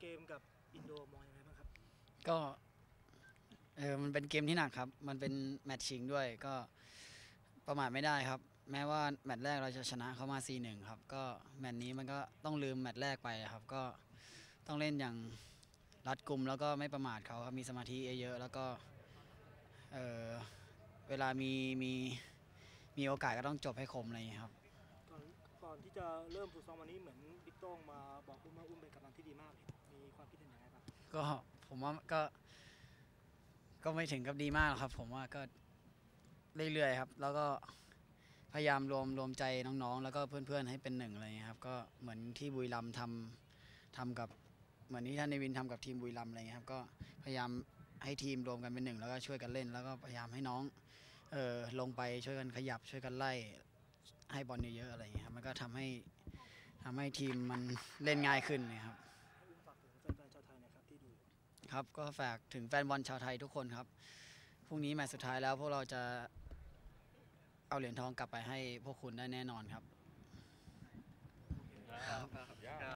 เกมกับอินโดมองยังไงบ้างครับ ก็เออมันเป็นเกมที่หนักครับ มันเป็นแมตช์ชิงด้วยก็ประมาทไม่ได้ครับ แม้ว่าแมตช์แรกเราจะชนะเขามา 4-1 ครับ ก็แมตช์นี้มันก็ต้องลืมแมตช์แรกไปครับ ก็ต้องเล่นอย่างรัดกุมแล้วก็ไม่ประมาทเขาครับ มีสมาธิเยอะๆแล้วก็เออเวลามีมีมีโอกาสก็ต้องจบให้คมอะไรอย่างเงี้ยครับ ก่อนก่อนที่จะเริ่มฝึกซ้อมวันนี้เหมือนบิ๊กโต้งมาบอกอุ้มว่าอุ้มเป็นกำลังที่ดีมาก ก็ผมว่าก็ ก็ไม่ถึงกับดีมากหรอกครับ ผมว่าก็เรื่อยๆครับ แล้วก็พยายามรวมรวมใจน้องๆ แล้วก็เพื่อนๆให้เป็นหนึ่งอะไรเงี้ยครับ ก็เหมือนที่บุรีรัมย์ทำทำกับ เหมือนที่ท่านในวินทำกับทีมบุรีรัมย์อะไรเงี้ยครับ ก็พยายามให้ทีมรวมกันเป็นหนึ่งแล้วก็ช่วยกันเล่น แล้วก็พยายามให้น้องเออลงไปช่วยกันขยับช่วยกันไล่ให้บอลเยอะๆอะไรเงี้ยครับมันก็ทำให้ทำให้ทีมมันเล่นง่ายขึ้นนยครับ ครับ ก็ฝากถึงแฟนบอลชาวไทยทุกคนครับ พรุ่งนี้แมตช์สุดท้ายแล้วพวกเราจะเอาเหรียญทองกลับไปให้พวกคุณได้แน่นอนครับ